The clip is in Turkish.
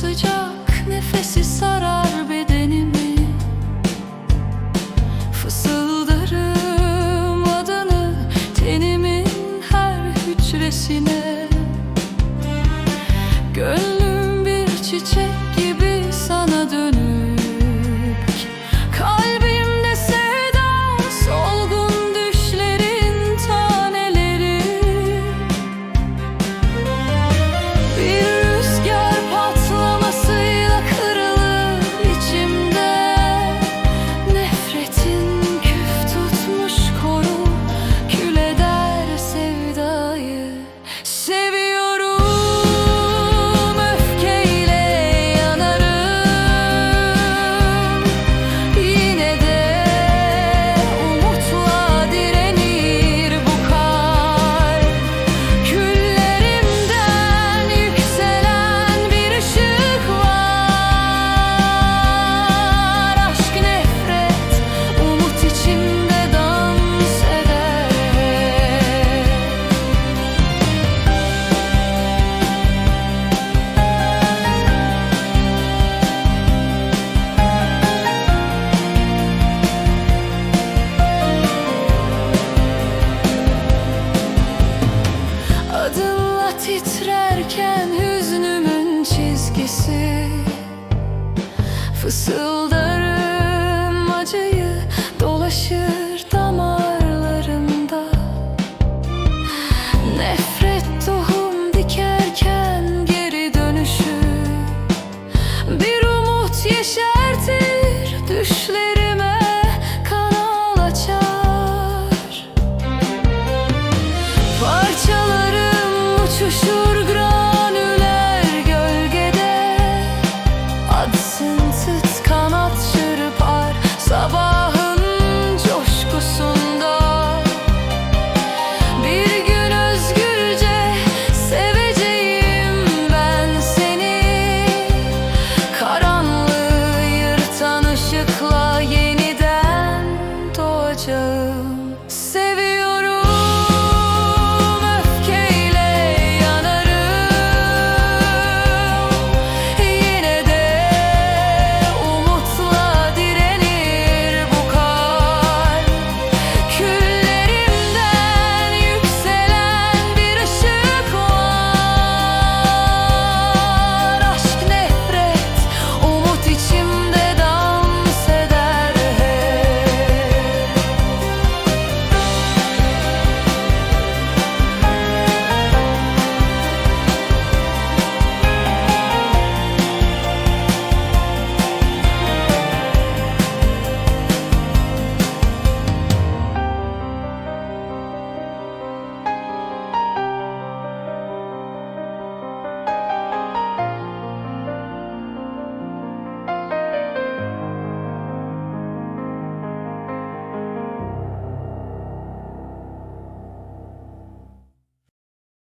sıcak nefesi sarar bedenimi. Fısıldarım adını tenimin her hücresine. Gönlüm bir çiçek gölgesi fısıldar.